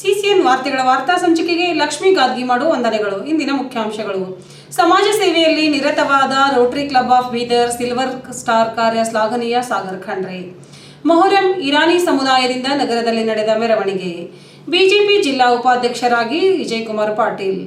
CCN ವಾರ್ತೆಗಳ ವಾರ್ತಾ ಸಂಚಿಕೆಗೆ ಲಕ್ಷ್ಮೀ ಗಾದ್ಗಿ ಮಾಡು ವಂದನೆಗಳು. ಇಂದಿನ ಮುಖ್ಯಾಂಶಗಳು. ಸಮಾಜ ಸೇವೆಯಲ್ಲಿ ನಿರತವಾದ Rotary Club of Bidar, Silver Star ಕಾರ್ಯ ಶ್ಲಾಘನೀಯ ಸಾಗರ್ ಖಂಡ್ರೆ. ಮೊಹರಂ ಇರಾನಿ ಸಮುದಾಯದಿಂದ ನಗರದಲ್ಲಿ ನಡೆದ ಮೆರವಣಿಗೆ. ಬಿಜೆಪಿ ಜಿಲ್ಲಾ ಉಪಾಧ್ಯಕ್ಷರಾಗಿ ವಿಜಯಕುಮಾರ್ ಪಾಟೀಲ್.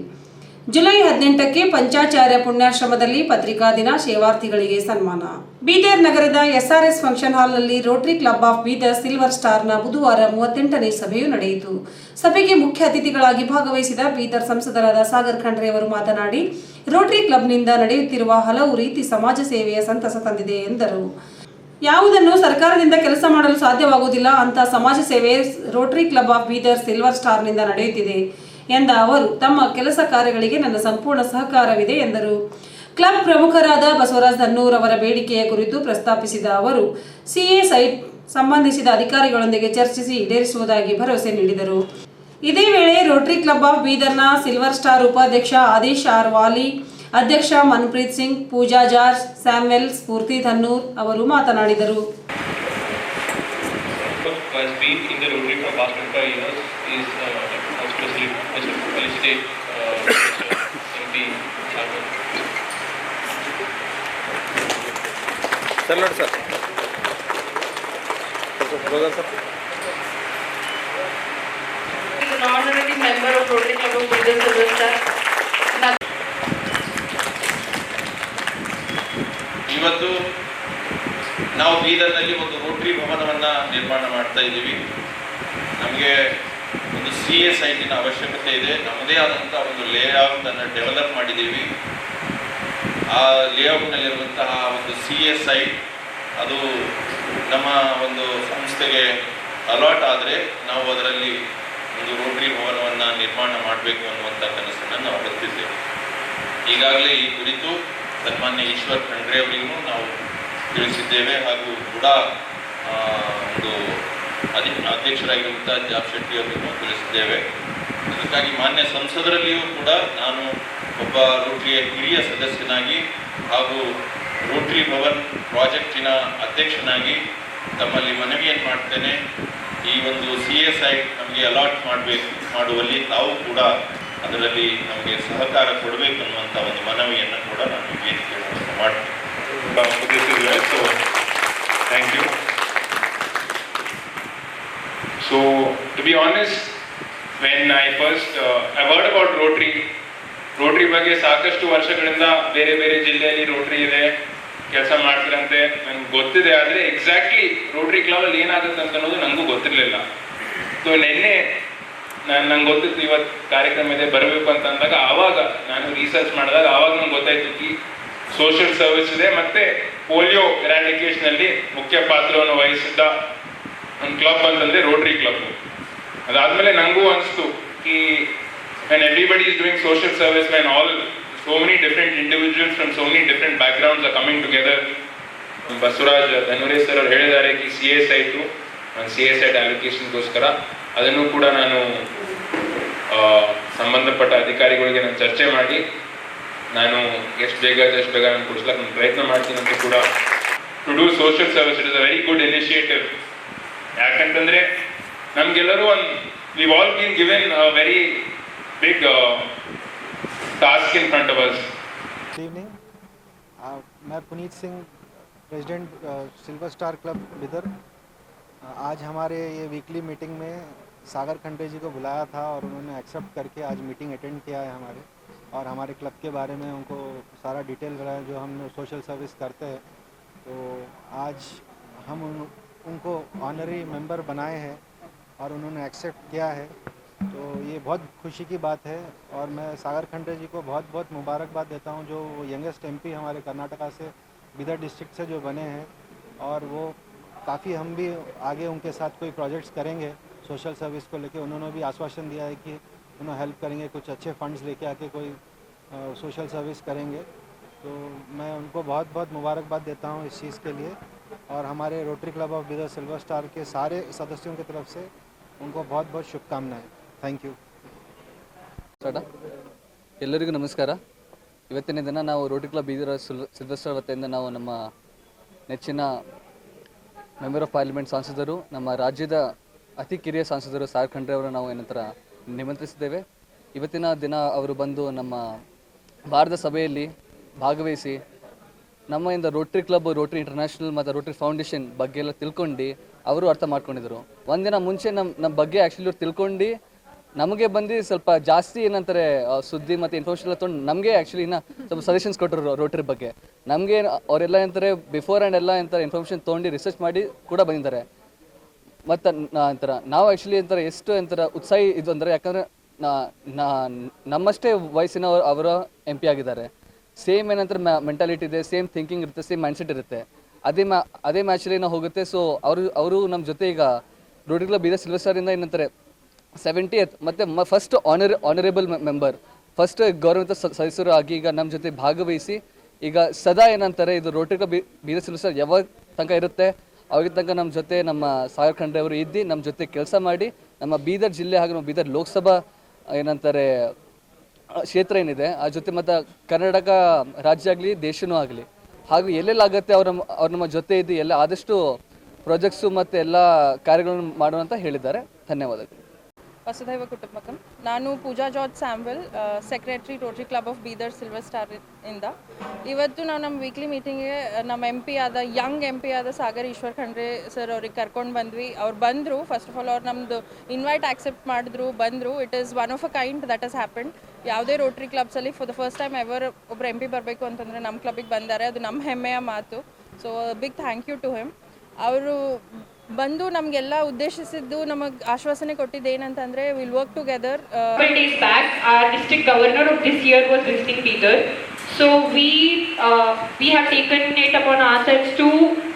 ಜುಲೈ ಹದಿನೆಂಟಕ್ಕೆ ಪಂಚಾಚಾರ್ಯ ಪುಣ್ಯಾಶ್ರಮದಲ್ಲಿ ಪತ್ರಿಕಾ ದಿನ ಸೇವಾರ್ಥಿಗಳಿಗೆ ಸನ್ಮಾನ. ಬೀದರ್ ನಗರದ ಎಸ್ಆರ್ಎಸ್ ಫಂಕ್ಷನ್ ಹಾಲ್ನಲ್ಲಿ Rotary Club of Bidar Silver ಸ್ಟಾರ್ನ ಬುಧವಾರ ಮೂವತ್ತೆಂಟನೇ ಸಭೆಯು ನಡೆಯಿತು. ಸಭೆಗೆ ಮುಖ್ಯ ಅತಿಥಿಗಳಾಗಿ ಭಾಗವಹಿಸಿದ ಬೀದರ್ ಸಂಸದರಾದ ಸಾಗರ್ ಖಂಡ್ರೆ ಅವರು ಮಾತನಾಡಿ, ರೋಟರಿ ಕ್ಲಬ್ನಿಂದ ನಡೆಯುತ್ತಿರುವ ಹಲವು ರೀತಿ ಸಮಾಜ ಸೇವೆಯ ಸಂತಸ ತಂದಿದೆ ಎಂದರು. ಯಾವುದನ್ನು ಸರ್ಕಾರದಿಂದ ಕೆಲಸ ಮಾಡಲು ಸಾಧ್ಯವಾಗುವುದಿಲ್ಲ ಅಂತ ಸಮಾಜ ಸೇವೆ Rotary Club of Bidar Silver ಸ್ಟಾರ್ನಿಂದ ನಡೆಯುತ್ತಿದೆ. ಎಂದ ಅವರು ತಮ್ಮ ಕೆಲಸ ಕಾರ್ಯಗಳಿಗೆ ನನ್ನ ಸಂಪೂರ್ಣ ಸಹಕಾರವಿದೆ ಎಂದರು. ಕ್ಲಬ್ ಪ್ರಮುಖರಾದ ಬಸವರಾಜ್ ಧನ್ನೂರ್ ಅವರ ಬೇಡಿಕೆಯ ಕುರಿತು ಪ್ರಸ್ತಾಪಿಸಿದ ಅವರು ಸಿಎ ಸಂಬಂಧಿಸಿದ ಅಧಿಕಾರಿಗಳೊಂದಿಗೆ ಚರ್ಚಿಸಿ ಈಡೇರಿಸುವುದಾಗಿ ಭರವಸೆ ನೀಡಿದರು. ಇದೇ ವೇಳೆ ರೋಟರಿ ಕ್ಲಬ್ ಆಫ್ ಬೀದರ್ನ ಸಿಲ್ವರ್ ಸ್ಟಾರ್ ಉಪಾಧ್ಯಕ್ಷ ಆದೇಶ್ ಆರ್ ವಾಲಿ ಅಧ್ಯಕ್ಷ ಮನ್ಪ್ರೀತ್ ಸಿಂಗ್ ಪೂಜಾ ಜಾರ್ಜ್ ಸ್ಯಾಮ್ವೆಲ್ ಸ್ಫೂರ್ತಿ ಧನ್ನೂರ್ ಅವರು ಮಾತನಾಡಿದರು. Has been in the Rotary for past 25 years is uh, ಇದೆ ಸರ್ ನೋಡಿ ಸರ್. ಹೋಗಲ್ ಸರ್? ಇವತ್ತು ನಾವು ಬೀದರ್ನಲ್ಲಿ ಒಂದು ರೋಟ್ರಿ ಭವನವನ್ನು ನಿರ್ಮಾಣ ಮಾಡ್ತಾ ಇದ್ದೀವಿ. ನಮಗೆ ಒಂದು ಸಿ ಎ ಸೈಟಿನ ಅವಶ್ಯಕತೆ ಇದೆ. ನಮ್ಮದೇ ಆದಂಥ ಒಂದು ಲೇಔಟನ್ನು ಡೆವಲಪ್ ಮಾಡಿದ್ದೀವಿ. ಆ ಲೇಔಟ್ನಲ್ಲಿರುವಂತಹ ಒಂದು ಸಿ ಎ ಸೈಟ್ ಅದು ನಮ್ಮ ಒಂದು ಸಂಸ್ಥೆಗೆ ಅಲಾಟ್ ಆದರೆ ನಾವು ಅದರಲ್ಲಿ ಒಂದು ರೋಟರಿ ಭವನವನ್ನು ನಿರ್ಮಾಣ ಮಾಡಬೇಕು ಅನ್ನುವಂಥ ಕನಸನ್ನು ನಾವು ಹೊತ್ತಿದ್ದೇವೆ. ಈಗಾಗಲೇ ಈ ಕುರಿತು ಸನ್ಮಾನ್ಯ ಈಶ್ವರ್ ಖಂಡ್ರೆ ಅವರಿಗೂ ನಾವು ತಿಳಿಸಿದ್ದೇವೆ. ಹಾಗೂ ಕೂಡ ಒಂದು ಅಧಿ ಅಧ್ಯಕ್ಷರಾಗಿರುವಂಥ ಜಾಬ್ ಶೆಟ್ಟಿ ಅವರಿಗೂ ತಿಳಿಸಿದ್ದೇವೆ. ಅದಕ್ಕಾಗಿ ಮಾನ್ಯ ಸಂಸದರಲ್ಲಿಯೂ ಕೂಡ ನಾನು ಒಬ್ಬ ರೋಟರಿಯ ಹಿರಿಯ ಸದಸ್ಯನಾಗಿ ಹಾಗೂ ರೋಟರಿ ಭವನ್ ಪ್ರಾಜೆಕ್ಟಿನ ಅಧ್ಯಕ್ಷನಾಗಿ ತಮ್ಮಲ್ಲಿ ಮನವಿಯನ್ನು ಮಾಡ್ತೇನೆ. ಈ ಒಂದು ಸಿ ಎಸ್ ಐ ನಮಗೆ ಅಲಾಟ್ ಮಾಡಬೇಕು ಮಾಡುವಲ್ಲಿ ತಾವು ಕೂಡ ಅದರಲ್ಲಿ ನಮಗೆ ಸಹಕಾರ ಕೊಡಬೇಕು ಅನ್ನುವಂಥ ಒಂದು ಮನವಿಯನ್ನು ಕೂಡ ನಾನು ಮಾಡ್ತೇನೆ. Thank well, so to be honest, when I first uh, I heard about Rotary, Rotary ಬಗ್ಗೆ ಸಾಕಷ್ಟು ವರ್ಷಗಳಿಂದ ಬೇರೆ ಬೇರೆ ಜಿಲ್ಲೆಯಲ್ಲಿ ರೋಟ್ರಿ ಇದೆ ಕೆಲಸ ಮಾಡ್ತಿರಂತೆ ನಂಗೆ ಗೊತ್ತಿದೆ. ಆದರೆ ಎಕ್ಸಾಕ್ಟ್ಲಿ ರೋಟ್ರಿ ಕ್ಲಬಲ್ಲಿ ಏನಾಗುತ್ತೆ ಅಂತ ಅನ್ನೋದು ನನಗೂ ಗೊತ್ತಿರಲಿಲ್ಲ. ಸೊ ನಿನ್ನೆ ನಾನು ನಂಗೆ ಗೊತ್ತಿತ್ತು ಇವತ್ತು ಕಾರ್ಯಕ್ರಮ ಇದೆ ಬರಬೇಕು ಅಂತ ಅಂದಾಗ ಆವಾಗ ನಾನು ರಿಸರ್ಚ್ ಮಾಡಿದಾಗ ಆವಾಗ ನಂಗೆ ಗೊತ್ತಾಯ್ತು ಕಿ ಸೋಷಿಯಲ್ ಸರ್ವಿಸ್ ಇದೆ ಮತ್ತೆ ಪೋಲಿಯೋ ಎರಾಡಿಕೇಶ್ನಲ್ಲಿ ಮುಖ್ಯ ಪಾತ್ರವನ್ನು ವಹಿಸಿದ್ದ ಒಂದು ಕ್ಲಬ್ ಅಂತಂದ್ರೆ ರೋಟರಿ ಕ್ಲಬ್ ಅದಾದ್ಮೇಲೆ ನಂಗೂ ಅನಿಸ್ತು ಈ is doing social service men all so many different many from so many different different backgrounds are coming together Basavaraj Dhanuresh sir ಅವ್ರು ಹೇಳಿದ್ದಾರೆ ಕಿ ಸಿ ಎಸ್ ಒಂದು ಸಿ ಎಸ್ ಐಟ್ ಅಲೋಕೇಶನ್ಗೋಸ್ಕರ ಅದನ್ನು ಕೂಡ ನಾನು ಸಂಬಂಧಪಟ್ಟ ಅಧಿಕಾರಿಗಳಿಗೆ ನಾನು ಚರ್ಚೆ ಮಾಡಿ. ನಾನು ಎಷ್ಟು ಬೇಗ ಎಷ್ಟು ಬೇಗ ನಾನು ಕೊಡಿಸ್ಲಕ್ಕೆ ನಾನು ಪ್ರಯತ್ನ ಮಾಡ್ತೀನಿ ಅಂತ ಕೂಡ. To do social service it is a very good initiative ಯಾಕಂತಂದ್ರೆ ನಮ್ಗೆಲ್ಲರೂ ಒಂದು we all been given a very big task in front of us good evening आ, मैं Puneet Singh president silver star club Bidar आ, आज हमारे ये weekly meeting में सागर खंडे जी को बुलाया था और उन्होंने एक्सेप्ट करके आज मीटिंग अटेंड किया है हमारे और हमारे क्लब के बारे में उनको सारा डिटेल रहा है जो हम सोशल सर्विस करते हैं तो आज हम उन, उनको ऑनरी मेंबर बनाए हैं और उन्होंने एक्सेप्ट किया है। तो ये बहुत खुशी की बात है और मैं सागर खंडे जी को बहुत बहुत मुबारकबाद देता हूँ, जो यंगेस्ट एमपी हमारे कर्नाटका से, बिदर डिस्ट्रिक्ट से जो बने हैं और वो काफ़ी हम भी आगे उनके साथ कोई प्रोजेक्ट्स करेंगे सोशल सर्विस को लेके। उन्होंने भी आश्वासन दिया है कि उन्हें हेल्प करेंगे, कुछ अच्छे फंड्स लेके आके कोई सोशल सर्विस करेंगे। तो मैं उनको बहुत बहुत मुबारकबाद देता हूँ इस चीज़ के लिए। और हमारे Rotary club of Bidar silver star के सारे सदस्यों की तरफ से उनको बहुत बहुत शुभकामनाएं थैंक यू ಸ್ಟಾರ್ಟ ಎಲ್ಲರಿಗೂ ನಮಸ್ಕಾರ ಇವತ್ತಿನ ದಿನ ನಾವು ರೋಟರಿ ಕ್ಲಬ್ ಬೀದರ್ ಸಿಲ್- ಸಿಲ್ವೆಸ್ಟರ್ ವತಿಯಿಂದ ನಾವು ನಮ್ಮ ನೆಚ್ಚಿನ ಮೆಂಬರ್ ಆಫ್ ಪಾರ್ಲಿಮೆಂಟ್ ಸಂಸದರು ನಮ್ಮ ರಾಜ್ಯದ ಅತಿ ಕಿರಿಯ ಸಂಸದರು ಸಾರ್ ಖಂಡ್ರೆ ಅವರು ನಾವು ಏನಂತರ ನಿಮಂತ್ರಿಸಿದ್ದೇವೆ ಇವತ್ತಿನ ದಿನ ಅವರು ಬಂದು ನಮ್ಮ ಭಾರತ ಸಭೆಯಲ್ಲಿ ಭಾಗವಹಿಸಿ ನಮ್ಮಿಂದ ರೋಟ್ರಿ ಕ್ಲಬ್ ರೋಟ್ರಿ ಇಂಟರ್ನ್ಯಾಷನಲ್ ಮತ್ತು ರೋಟ್ರಿ ಫೌಂಡೇಶನ್ ಬಗ್ಗೆ ಎಲ್ಲ ತಿಳ್ಕೊಂಡು ಅವರು ಅರ್ಥ ಮಾಡ್ಕೊಂಡಿದ್ರು. ಒಂದಿನ ಮುಂಚೆ ನಮ್ಮ ನಮ್ಮ ಬಗ್ಗೆ ಆ್ಯಕ್ಚುಲಿ ಅವ್ರು ತಿಳ್ಕೊಂಡು ನಮಗೆ ಬಂದು ಸ್ವಲ್ಪ ಜಾಸ್ತಿ ಏನಂತಾರೆ ಸುದ್ದಿ ಮತ್ತು ಇನ್ಫಾರ್ಮೇಷನ್ ಎಲ್ಲ ತೊಗೊಂಡು ನಮಗೆ ಆ್ಯಕ್ಚುಲಿ ಇನ್ನ ಸ್ವಲ್ಪ ಸಜೆಷನ್ಸ್ ಕೊಟ್ಟರು ರೋಟ್ರಿ ಬಗ್ಗೆ. ನಮಗೆ ಅವರೆಲ್ಲ ಏನಂತಾರೆ ಬಿಫೋರ್ ಆ್ಯಂಡ್ ಎಲ್ಲ ಏನಂತಾರೆ ಇನ್ಫಾರ್ಮೇಷನ್ ತೊಗೊಂಡು ರಿಸರ್ಚ್ ಮಾಡಿ ಕೂಡ ಬಂದಿದ್ದಾರೆ. ಮತ್ತು ಅಂತಾರ ನಾವು ಆ್ಯಕ್ಚುಲಿ ಅಂತಾರೆ ಎಷ್ಟು ಏನಂತಾರ ಉತ್ಸಾಹಿ ಇದು ಅಂದರೆ ಯಾಕಂದರೆ ನಮ್ಮಷ್ಟೇ ವಯಸ್ಸಿನ ಅವರ ಎಂ ಪಿ ಆಗಿದ್ದಾರೆ. ಸೇಮ್ ಏನಂತಾರೆ ಮೆಂಟಾಲಿಟಿ ಇದೆ ಸೇಮ್ ಥಿಂಕಿಂಗ್ ಇರುತ್ತೆ ಸೇಮ್ ಮೈಂಡ್ಸೆಟ್ ಇರುತ್ತೆ. ಅದೇ ಮ್ಯಾ ಅದೇ ಮ್ಯಾಚಲ್ಲಿ ನಾವು ಹೋಗುತ್ತೆ ಸೊ ಅವರು ಅವರು ನಮ್ಮ ಜೊತೆ ಈಗ ರೋಟರಿ ಬೀದರ್ ಸಿಲ್ವರ್ ಸ್ಟಾರಿಂದ ಏನಂತಾರೆ ಸೆವೆಂಟಿಯತ್ ಮತ್ತು first honour honourable member first ಗೌರವಂತ ಸದಸ್ಯರು ಆಗಿ ಈಗ ನಮ್ಮ ಜೊತೆ ಭಾಗವಹಿಸಿ, ಈಗ ಸದಾ ಏನಂತಾರೆ, ಇದು Rotary Club Bidar Silver Star ಯಾವಾಗ ತನಕ ಇರುತ್ತೆ ಅವಾಗ ತನಕ ನಮ್ಮ ಜೊತೆ ನಮ್ಮ ಸಾಗರ್ ಖಂಡ್ರೆ ಅವರು ಇದ್ದು ನಮ್ಮ ಜೊತೆ ಕೆಲಸ ಮಾಡಿ, ನಮ್ಮ ಬೀದರ್ ಜಿಲ್ಲೆ ಹಾಗೂ ನಮ್ಮ ಬೀದರ್ ಲೋಕಸಭಾ ಏನಂತಾರೆ ಕ್ಷೇತ್ರ ಏನಿದೆ, ಆ ಜೊತೆ ಮತ್ತು ಕರ್ನಾಟಕ ರಾಜ್ಯ ಆಗಲಿ, ದೇಶನೂ ಆಗಲಿ, ಹಾಗೂ ಎಲ್ಲೆಲ್ಲಾಗತ್ತೆ ಅವ್ರ ಅವ್ರ ನಮ್ಮ ಜೊತೆ ಇದ್ದು ಎಲ್ಲ ಆದಷ್ಟು ಪ್ರಾಜೆಕ್ಟ್ಸು ಮತ್ತು ಎಲ್ಲ ಕಾರ್ಯಗಳನ್ನು ಮಾಡುವಂತ ಹೇಳಿದ್ದಾರೆ. ಧನ್ಯವಾದಗಳು. ವಸುಧೈವ ಕುಟುಂಬಕಂ. ನಾನು Pooja George Samuel secretary Rotary Club of Bidar Silver Star ಇಂದ. ಇವತ್ತು ನಾವು ನಮ್ಮ ವೀಕ್ಲಿ ಮೀಟಿಂಗ್ಗೆ ನಮ್ಮ ಎಂ ಪಿ ಆದ ಯಂಗ್ ಎಂ ಪಿ ಆದ ಸಾಗರ್ ಈಶ್ವರ್ ಖಂಡ್ರೆ ಸರ್ ಅವ್ರಿಗೆ ಕರ್ಕೊಂಡು ಬಂದ್ವಿ. ಅವ್ರು ಬಂದರು. ಫಸ್ಟ್ ಆಫ್ ಆಲ್ ಅವ್ರು ನಮ್ಮದು ಇನ್ವೈಟ್ ಆಕ್ಸೆಪ್ಟ್ ಮಾಡಿದ್ರು, ಬಂದರು. It is one of a kind that has happen ಯಾವುದೇ Rotary ಕ್ಲಬ್ಸಲ್ಲಿ for the first time ever ಒಬ್ಬರು ಎಂ ಪಿ ಬರಬೇಕು ಅಂತಂದರೆ ನಮ್ಮ ಕ್ಲಬ್ಬಿಗೆ ಬಂದಾರೆ. ಅದು ನಮ್ಮ ಹೆಮ್ಮೆಯ ಮಾತು. So big thank you to him ಅವರು ಬಂದು ನಮಗೆಲ್ಲ ಉದ್ದೇಶಿಸಿದ್ದು ನಮಗೆ ಆಶ್ವಾಸನೆ ಕೊಟ್ಟಿದ್ದು ಅಂತಂದ್ರೆ will work together back, our district governor of this year was visiting Bidar. So we, uh, we have taken it upon ourselves to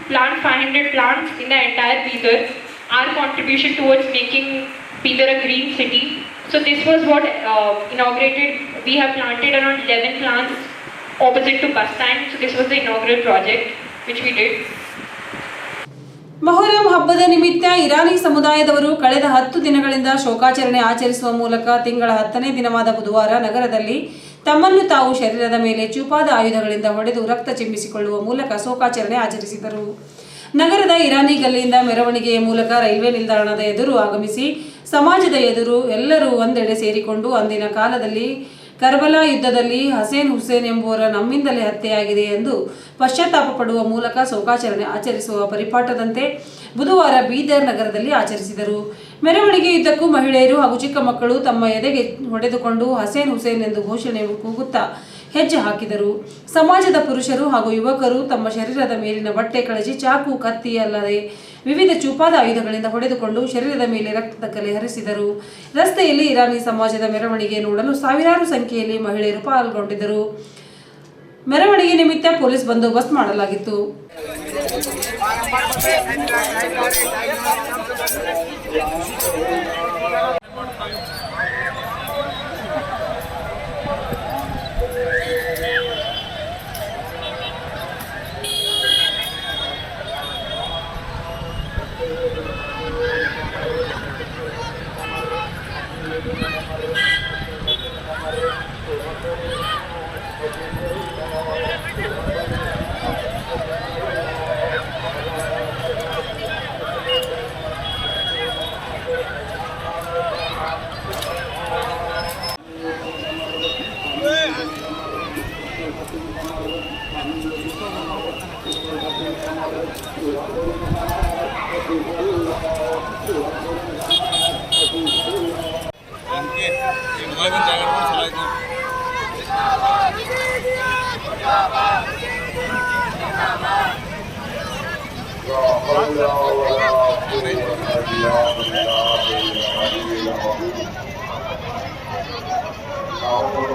plant 500 plants in the entire Bidar. Our contribution towards making Bidar a green city. So this was what uh, inaugurated. We have planted around 11 plants opposite to bus stand. So this was the inaugural project which we did. Muharram ಹಬ್ಬದ ನಿಮಿತ್ತ ಇರಾನಿ ಸಮುದಾಯದವರು ಕಳೆದ ಹತ್ತು ದಿನಗಳಿಂದ ಶೋಕಾಚರಣೆ ಆಚರಿಸುವ ಮೂಲಕ ತಿಂಗಳ ಹತ್ತನೇ ದಿನವಾದ ಬುಧವಾರ ನಗರದಲ್ಲಿ ತಮ್ಮನ್ನು ತಾವು ಶರೀರದ ಮೇಲೆ ಚೂಪಾದ ಆಯುಧಗಳಿಂದ ಹೊಡೆದು ರಕ್ತ ಚಿಂಬಿಸಿಕೊಳ್ಳುವ ಮೂಲಕ ಶೋಕಾಚರಣೆ ಆಚರಿಸಿದರು. ನಗರದ ಇರಾನಿ ಗಲ್ಲಿಯಿಂದ ಮೆರವಣಿಗೆಯ ಮೂಲಕ ರೈಲ್ವೆ ನಿಲ್ದಾಣದ ಎದುರು ಆಗಮಿಸಿ ಸಮಾಜದ ಎದುರು ಎಲ್ಲರೂ ಒಂದೆಡೆ ಸೇರಿಕೊಂಡು ಅಂದಿನ ಕಾಲದಲ್ಲಿ ಕರ್ಬಲಾ ಯುದ್ಧದಲ್ಲಿ ಹಸೇನ್ ಹುಸೇನ್ ಎಂಬುವರ ನಮ್ಮಿಂದಲೇ ಹತ್ಯೆಯಾಗಿದೆ ಎಂದು ಪಶ್ಚಾತ್ತಾಪ ಪಡುವ ಮೂಲಕ ಶೋಕಾಚರಣೆ ಆಚರಿಸುವ ಪರಿಪಾಠದಂತೆ ಬುಧವಾರ ಬೀದರ್ ನಗರದಲ್ಲಿ ಆಚರಿಸಿದರು. ಮೆರವಣಿಗೆಯುದ್ದಕ್ಕೂ ಮಹಿಳೆಯರು ಹಾಗೂ ಚಿಕ್ಕ ಮಕ್ಕಳು ತಮ್ಮ ಎದೆಗೆ ಹೊಡೆದುಕೊಂಡು ಹಸೇನ್ ಹುಸೇನ್ ಎಂದು ಘೋಷಣೆ ಕೂಗುತ್ತಾ ಹೆಜ್ಜೆ ಹಾಕಿದರು. ಸಮಾಜದ ಪುರುಷರು ಹಾಗೂ ಯುವಕರು ತಮ್ಮ ಶರೀರದ ಮೇಲಿನ ಬಟ್ಟೆ ಕಳಚಿ ಚಾಕು, ಕತ್ತಿ ಅಲ್ಲದೆ ವಿವಿಧ ಚೂಪಾದ ಆಯುಧಗಳಿಂದ ಹೊಡೆದುಕೊಂಡು ಶರೀರದ ಮೇಲೆ ರಕ್ತದ ಕಲೆ ಹರಿಸಿದರು. ರಸ್ತೆಯಲ್ಲಿ ಇರಾನಿ ಸಮಾಜದ ಮೆರವಣಿಗೆ ನೋಡಲು ಸಾವಿರಾರು ಸಂಖ್ಯೆಯಲ್ಲಿ ಮಹಿಳೆಯರು ಪಾಲ್ಗೊಂಡಿದ್ದರು. ಮೆರವಣಿಗೆ ನಿಮಿತ್ತ ಪೊಲೀಸ್ ಬಂದೋಬಸ್ತ್ ಮಾಡಲಾಗಿತ್ತು.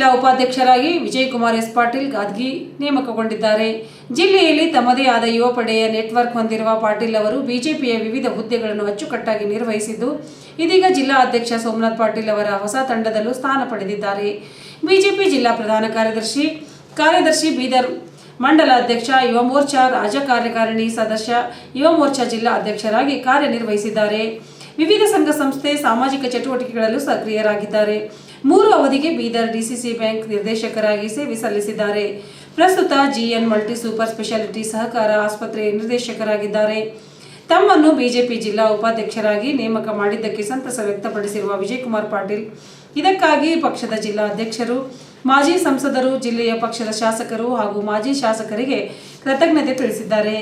ಜಿಲ್ಲಾ ಉಪಾಧ್ಯಕ್ಷರಾಗಿ ವಿಜಯಕುಮಾರ್ ಎಸ್ ಪಾಟೀಲ್ ಗಾದ್ಗಿ ನೇಮಕಗೊಂಡಿದ್ದಾರೆ. ಜಿಲ್ಲೆಯಲ್ಲಿ ತಮ್ಮದೇ ಆದ ಯುವ ಪಡೆಯ ನೆಟ್ವರ್ಕ್ ಹೊಂದಿರುವ ಪಾಟೀಲ್ ಅವರು ಬಿಜೆಪಿಯ ವಿವಿಧ ಹುದ್ದೆಗಳನ್ನು ಅಚ್ಚುಕಟ್ಟಾಗಿ ನಿರ್ವಹಿಸಿದ್ದು, ಇದೀಗ ಜಿಲ್ಲಾ ಅಧ್ಯಕ್ಷ ಸೋಮನಾಥ್ ಪಾಟೀಲ್ ಅವರ ಹೊಸ ತಂಡದಲ್ಲೂ ಸ್ಥಾನ ಪಡೆದಿದ್ದಾರೆ. ಬಿಜೆಪಿ ಜಿಲ್ಲಾ ಪ್ರಧಾನ ಕಾರ್ಯದರ್ಶಿ ಕಾರ್ಯದರ್ಶಿ ಬೀದರ್, ಮಂಡಲ ಅಧ್ಯಕ್ಷ, ಯುವ ಮೋರ್ಚಾ ರಾಜ್ಯ ಕಾರ್ಯಕಾರಿಣಿ ಸದಸ್ಯ, ಯುವ ಮೋರ್ಚಾ ಜಿಲ್ಲಾ ಅಧ್ಯಕ್ಷರಾಗಿ ಕಾರ್ಯನಿರ್ವಹಿಸಿದ್ದಾರೆ. ವಿವಿಧ ಸಂಘ ಸಂಸ್ಥೆ ಸಾಮಾಜಿಕ ಚಟುವಟಿಕೆಗಳಲ್ಲೂ ಸಕ್ರಿಯರಾಗಿದ್ದಾರೆ. ಮೂರು ಅವಧಿಗೆ ಬೀದರ್ ಡಿಸಿಸಿ ಬ್ಯಾಂಕ್ ನಿರ್ದೇಶಕರಾಗಿ ಸೇವೆ ಸಲ್ಲಿಸಿದ್ದಾರೆ. ಪ್ರಸ್ತುತ ಜಿಎನ್ ಮಲ್ಟಿ ಸೂಪರ್ ಸ್ಪೆಷಾಲಿಟಿ ಸಹಕಾರ ಆಸ್ಪತ್ರೆ ನಿರ್ದೇಶಕರಾಗಿದ್ದಾರೆ. ತಮ್ಮನ್ನು ಬಿಜೆಪಿ ಜಿಲ್ಲಾ ಉಪಾಧ್ಯಕ್ಷರಾಗಿ ನೇಮಕ ಮಾಡಿದ್ದಕ್ಕೆ ಸಂತಸ ವ್ಯಕ್ತಪಡಿಸಿರುವ ವಿಜಯಕುಮಾರ್ ಪಾಟೀಲ್, ಇದಕ್ಕಾಗಿ ಪಕ್ಷದ ಜಿಲ್ಲಾ ಅಧ್ಯಕ್ಷರು, ಮಾಜಿ ಸಂಸದರು, ಜಿಲ್ಲೆಯ ಪಕ್ಷದ ಶಾಸಕರು ಹಾಗೂ ಮಾಜಿ ಶಾಸಕರಿಗೆ ಕೃತಜ್ಞತೆ ತಿಳಿಸಿದ್ದಾರೆ.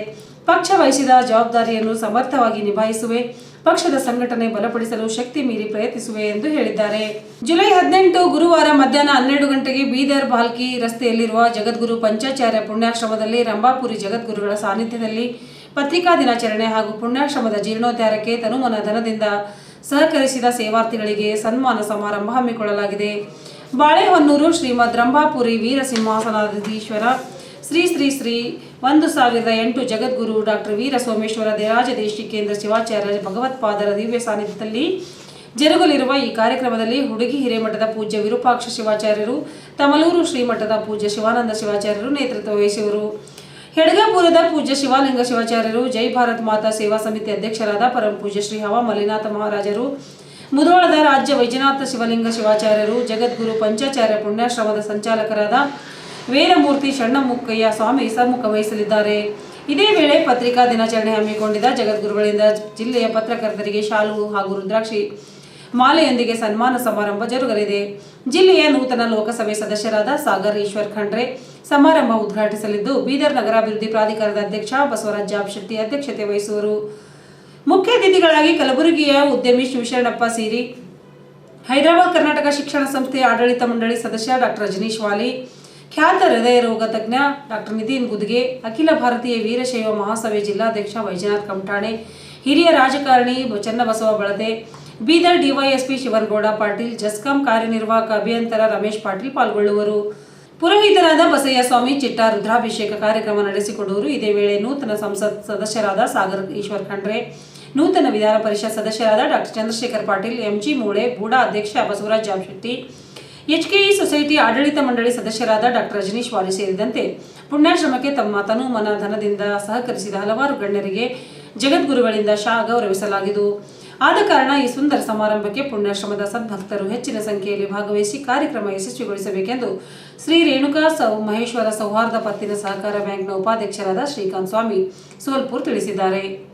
ಪಕ್ಷ ವಹಿಸಿದ ಜವಾಬ್ದಾರಿಯನ್ನು ಸಮರ್ಥವಾಗಿ ನಿಭಾಯಿಸುವೆ. ಪಕ್ಷದ ಸಂಘಟನೆ ಬಲಪಡಿಸಲು ಶಕ್ತಿ ಮೀರಿ ಪ್ರಯತ್ನಿಸುವೆ ಎಂದು ಹೇಳಿದ್ದಾರೆ. ಜುಲೈ ಹದಿನೆಂಟು ಗುರುವಾರ ಮಧ್ಯಾಹ್ನ ಹನ್ನೆರಡು ಗಂಟೆಗೆ ಬೀದರ್ ಬಾಲ್ಕಿ ರಸ್ತೆಯಲ್ಲಿರುವ ಜಗದ್ಗುರು ಪಂಚಾಚಾರ್ಯ ಪುಣ್ಯಾಶ್ರಮದಲ್ಲಿ ರಂಭಾಪುರಿ ಜಗದ್ಗುರುಗಳ ಸಾನ್ನಿಧ್ಯದಲ್ಲಿ ಪತ್ರಿಕಾ ದಿನಾಚರಣೆ ಹಾಗೂ ಪುಣ್ಯಾಶ್ರಮದ ಜೀರ್ಣೋದ್ಧಾರಕ್ಕೆ ತನುಮನ ಧನದಿಂದ ಸಹಕರಿಸಿದ ಸೇವಾರ್ಥಿಗಳಿಗೆ ಸನ್ಮಾನ ಸಮಾರಂಭ ಹಮ್ಮಿಕೊಳ್ಳಲಾಗಿದೆ. ಬಾಳೆಹೊನ್ನೂರು ಶ್ರೀಮದ್ ರಂಭಾಪುರಿ ವೀರಸಿಂಹಾಸನಾಧೀಶ್ವರ ಶ್ರೀ ಶ್ರೀ ಶ್ರೀ ಒಂದು ಸಾವಿರದ ಎಂಟು ಜಗದ್ಗುರು ಡಾಕ್ಟರ್ ವೀರ ಸೋಮೇಶ್ವರ ದೇರಾಜ ದೇಶಿಕೇಂದ್ರ ಶಿವಾಚಾರ್ಯ ಭಗವತ್ಪಾದರ ದಿವ್ಯ ಸಾನ್ನಿಧ್ಯದಲ್ಲಿ ಜರುಗಲಿರುವ ಈ ಕಾರ್ಯಕ್ರಮದಲ್ಲಿ ಹುಡುಗಿ ಹಿರೇಮಠದ ಪೂಜ್ಯ ವಿರೂಪಾಕ್ಷ ಶಿವಾಚಾರ್ಯರು, ತಮಲೂರು ಶ್ರೀಮಠದ ಪೂಜ್ಯ ಶಿವಾನಂದ ಶಿವಾಚಾರ್ಯರು ನೇತೃತ್ವ ವಹಿಸುವರು. ಹೆಡಗಾಪುರದ ಪೂಜ್ಯ ಶಿವಾಲಿಂಗ ಶಿವಾಚಾರ್ಯರು, ಜೈ ಭಾರತ್ ಮಾತಾ ಸೇವಾ ಸಮಿತಿ ಅಧ್ಯಕ್ಷರಾದ ಪರಂ ಪೂಜ್ಯ ಶ್ರೀ ಹವಾ ಮಲ್ಲಿನಾಥ ಮಹಾರಾಜರು ಮುಧೋಳದ ರಾಜ್ಯ ವೈಜನಾಥ ಶಿವಲಿಂಗ ಶಿವಾಚಾರ್ಯರು, ಜಗದ್ಗುರು ಪಂಚಾಚಾರ್ಯ ಪುಣ್ಯಾಶ್ರಮದ ಸಂಚಾಲಕರಾದ ವೇದಮೂರ್ತಿ ಶಣ್ಣಮುಕ್ಕಯ್ಯ ಸ್ವಾಮಿ ಸಮ್ಮುಖ ವಹಿಸಲಿದ್ದಾರೆ. ಇದೇ ವೇಳೆ ಪತ್ರಿಕಾ ದಿನಾಚರಣೆ ಹಮ್ಮಿಕೊಂಡಿದ್ದ ಜಗದ್ಗುರುಗಳಿಂದ ಜಿಲ್ಲೆಯ ಪತ್ರಕರ್ತರಿಗೆ ಶಾಲು ಹಾಗೂ ರುದ್ರಾಕ್ಷಿ ಮಾಲೆಯೊಂದಿಗೆ ಸನ್ಮಾನ ಸಮಾರಂಭ ಜರುಗಲಿದೆ. ಜಿಲ್ಲೆಯ ನೂತನ ಲೋಕಸಭೆ ಸದಸ್ಯರಾದ ಸಾಗರ್ ಈಶ್ವರ್ ಖಂಡ್ರೆ ಸಮಾರಂಭ ಉದ್ಘಾಟಿಸಲಿದ್ದು, ಬೀದರ್ ನಗರಾಭಿವೃದ್ಧಿ ಪ್ರಾಧಿಕಾರದ ಅಧ್ಯಕ್ಷ ಬಸವರಾಜ್ ಜಾಬ್ ಶೆಟ್ಟಿ ಅಧ್ಯಕ್ಷತೆ ವಹಿಸುವರು. ಮುಖ್ಯ ಅತಿಥಿಗಳಾಗಿ ಕಲಬುರಗಿಯ ಉದ್ಯಮಿ ಶಿವಶರಣಪ್ಪ ಸೀರಿ, ಹೈದರಾಬಾದ್ ಕರ್ನಾಟಕ ಶಿಕ್ಷಣ ಸಂಸ್ಥೆ ಆಡಳಿತ ಮಂಡಳಿ ಸದಸ್ಯ ಡಾಕ್ಟರ್ ರಜನೀಶ್ ವಾಲಿ ಖ್ಯಾತ ಹೃದಯ ರೋಗ ತಜ್ಞ ಡಾಕ್ಟರ್ ನಿತಿನ್ ಗುದ್ಗೆ, ಅಖಿಲ ಭಾರತೀಯ ವೀರಶೈವ ಮಹಾಸಭೆ ಜಿಲ್ಲಾಧ್ಯಕ್ಷ ವೈಜನಾಥ್ ಕಮಠಾಣೆ ಹಿರಿಯ ರಾಜಕಾರಣಿ ಚನ್ನಬಸವ ಬಳದೆ ಬೀದರ್ ಡಿವೈಎಸ್ಪಿ ಶಿವನಗೌಡ ಪಾಟೀಲ್, ಜಸ್ಕಾಂ ಕಾರ್ಯನಿರ್ವಾಹಕ ಅಭಿಯಂತರ ರಮೇಶ್ ಪಾಟೀಲ್ ಪಾಲ್ಗೊಳ್ಳುವರು. ಪುರೋಹಿತರಾದ ಬಸಯ್ಯ ಸ್ವಾಮಿ ಚಿಟ್ಟ ರುದ್ರಾಭಿಷೇಕ ಕಾರ್ಯಕ್ರಮ ನಡೆಸಿಕೊಡುವರು. ಇದೇ ವೇಳೆ ನೂತನ ಸಂಸತ್ ಸದಸ್ಯರಾದ ಸಾಗರ್ ಈಶ್ವರ್ ಖಂಡ್ರೆ, ನೂತನ ವಿಧಾನ ಪರಿಷತ್ ಸದಸ್ಯರಾದ ಡಾಕ್ಟರ್ ಚಂದ್ರಶೇಖರ್ ಪಾಟೀಲ್, ಎಂಜಿ ಮೂಳೆ, ಬೂಡಾ ಅಧ್ಯಕ್ಷ ಬಸವರಾಜ್ ಜಾಮಶೆಟ್ಟಿ ಎಚ್ಕೆಇ ಸೊಸೈಟಿ ಆಡಳಿತ ಮಂಡಳಿ ಸದಸ್ಯರಾದ ಡಾಕ್ಟರ್ ರಜನೀಶ್ ವಾರಿ ಸೇರಿದಂತೆ ಪುಣ್ಯಾಶ್ರಮಕ್ಕೆ ತಮ್ಮ ತನು ಮನ ಧನದಿಂದ ಸಹಕರಿಸಿದ ಹಲವಾರು ಗಣ್ಯರಿಗೆ ಜಗದ್ಗುರುಗಳಿಂದ ಶಾ ಗೌರವಿಸಲಾಗಿದ್ದು, ಆದ ಕಾರಣ ಈ ಸುಂದರ ಸಮಾರಂಭಕ್ಕೆ ಪುಣ್ಯಾಶ್ರಮದ ಸದ್ಭಕ್ತರು ಹೆಚ್ಚಿನ ಸಂಖ್ಯೆಯಲ್ಲಿ ಭಾಗವಹಿಸಿ ಕಾರ್ಯಕ್ರಮ ಯಶಸ್ವಿಗೊಳಿಸಬೇಕೆಂದು ಶ್ರೀ ರೇಣುಕಾ ಸೌ ಮಹೇಶ್ವರ ಸೌಹಾರ್ದ ಪತ್ತಿನ ಸಹಕಾರ ಬ್ಯಾಂಕ್ನ ಉಪಾಧ್ಯಕ್ಷರಾದ ಶ್ರೀಕಾಂತ್ ಸ್ವಾಮಿ ಸೋಲ್ಪುರ್ ತಿಳಿಸಿದ್ದಾರೆ.